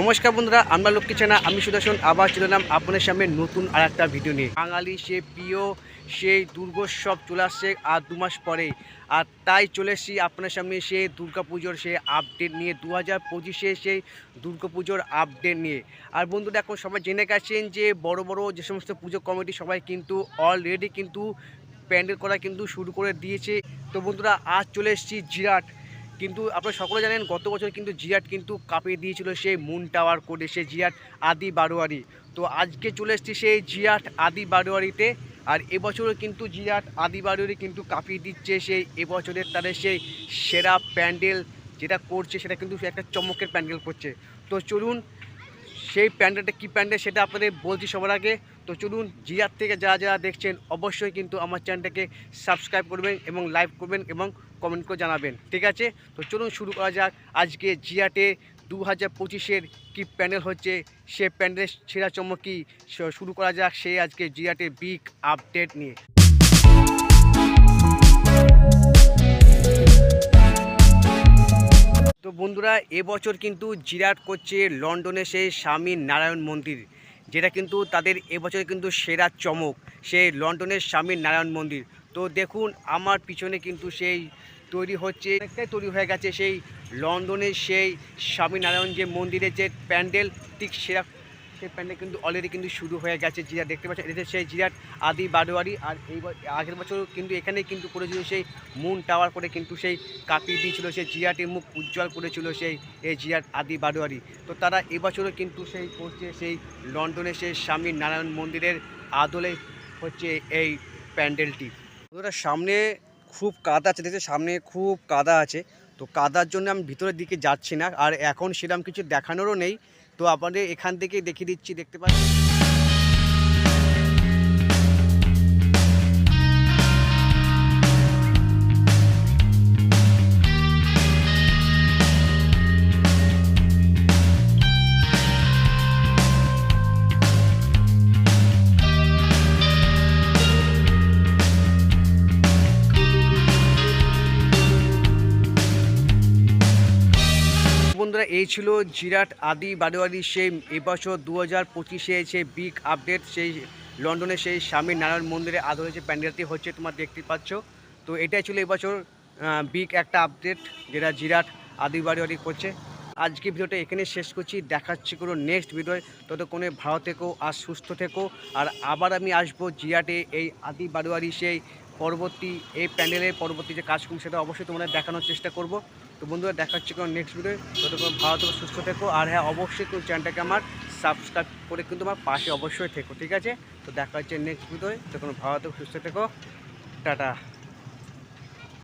নমস্কার বন্ধুরা, আমরা লক্ষ্মী চেনা আমি সুদর্শন, আবার চলে এলাম আপনাদের সামনে নতুন আর একটা ভিডিও নিয়ে। বাঙালি সে প্রিয় সেই দুর্গোৎসব চলে আসছে আর দু মাস পরে। আর তাই চলে এসেছি আপনার সামনে সে দুর্গাপুজোর সে আপডেট নিয়ে, দু হাজার পঁচিশে সেই দুর্গা পুজোর আপডেট নিয়ে। আর বন্ধুরা, এখন সবাই জেনে গেছেন যে বড় বড় যে সমস্ত পুজো কমিটি সবাই কিন্তু অলরেডি কিন্তু প্যান্ডেল করা কিন্তু শুরু করে দিয়েছে। তো বন্ধুরা, আজ চলে এসেছি জিরাট। কিন্তু আপনারা সকলে জানেন গত বছর কিন্তু জিরাট কিন্তু কাঁপিয়ে দিয়েছিল সেই মুন টাওয়ার কোডে, সেই জিরাট আদি বারোয়ারি। তো আজকে চলে এসছি সেই জিরাট আদি বারোয়ারিতে, আর এবছরও কিন্তু জিরাট আদি বারোয়ারি কিন্তু কাঁপিয়ে দিচ্ছে সেই এবছরের তাদের সেই সেরা প্যান্ডেল যেটা করছে সেটা কিন্তু একটা চমকের প্যান্ডেল করছে। তো চলুন সেই প্যান্ডেলটা কী প্যান্ডেল সেটা আপনাদের বলছি সবার আগে। তো চলুন, জিয়ার থেকে যারা যারা দেখছেন, অবশ্যই কিন্তু আমার চ্যানেলটাকে সাবস্ক্রাইব করবেন এবং লাইক করবেন এবং কমেন্ট করে জানাবেন, ঠিক আছে? তো চলুন শুরু করা যাক। আজকে জিয়াটে দু হাজার পঁচিশের কী প্যান্ডেল হচ্ছে, সে প্যান্ডেলের সেরা চমক শুরু করা যাক সেই আজকে জিয়াটে বিগ আপডেট নিয়ে। বন্ধুরা, এবছর কিন্তু জিরাট করছে লন্ডনে সেই স্বামী নারায়ণ মন্দির, যেটা কিন্তু তাদের এবছর কিন্তু সেরা চমক সেই লন্ডনের স্বামী নারায়ণ মন্দির। তো দেখুন, আমার পিছনে কিন্তু সেই তৈরি হচ্ছে, অনেকটাই তৈরি হয়ে গেছে সেই লন্ডনের সেই স্বামীনারায়ণ যে মন্দিরের যে প্যান্ডেল, ঠিক সেরা সেই প্যান্ডেল কিন্তু অলরেডি কিন্তু শুরু হয়ে গেছে জিরাট, দেখতে পাচ্ছেন? এটা সেই জিরাট, আদি বারোয়ারি আর এই আগের বছর কিন্তু এখানেই কিন্তু করেছিল সেই মুন টাওয়ার করে কিন্তু সেই কাঁপিয়ে দিয়েছিল, সেই জিরাটের মুখ উজ্জ্বল করেছিল সেই, এই জিরাট আদি বারোয়ারি। তো তারা এবছরও কিন্তু সেই করছে সেই লন্ডনে সেই স্বামী নারায়ণ মন্দিরের আদলে হচ্ছে এই প্যান্ডেলটি। ওরা সামনে খুব কাদা আছে, দেখতে সামনে খুব কাদা আছে। তো কাদার জন্য আমি ভিতরের দিকে যাচ্ছি না, আর এখন সেরকম কিছু দেখানোরও নেই। তো আপনাদের এখান থেকে দেখিয়ে দিচ্ছি দেখতে পাচ্ছেন? বন্ধুরা, এই ছিল জিরাট, আদি, বারোয়ারি সেই এবছর দু হাজার পঁচিশে এসে বিগ আপডেট সেই লন্ডনের সেই স্বামী নারায়ণ মন্দিরে আদর হয়েছে প্যান্ডেলটি হচ্ছে, তোমার দেখতে পাচ্ছ। তো এটাই ছিল এবছর বিগ একটা আপডেট যেটা জিরাট, আদি, বারোয়ারি করছে। আজকে ভিডিওটা এখানে শেষ করছি। দেখাচ্ছি কোনো নেক্সট ভিডিও ততক্ষণে ভালো থেকো আর সুস্থ থেকো। আর আবার আমি আসব জিয়াটে এই আদি বারোয়ারি সেই পরবর্তী এই প্যান্ডেলের পরবর্তী যে কাজ করুন সেটা অবশ্যই তোমাদের দেখানোর চেষ্টা করব। তো বন্ধুরা, দেখাচ্ছি কোনো নেক্সট ভিডিও ততক্ষণ ভালো থেকো, সুস্থ থেকো। আর হ্যাঁ অবশ্যই তুমি চ্যানেলটাকে আমার সাবস্ক্রাইব করে কিন্তু আমার পাশে অবশ্যই থেকো, ঠিক আছে? তো দেখা হচ্ছে নেক্সট ভিডিও তখন ভালো থেকো, সুস্থ থেকো। টাটা।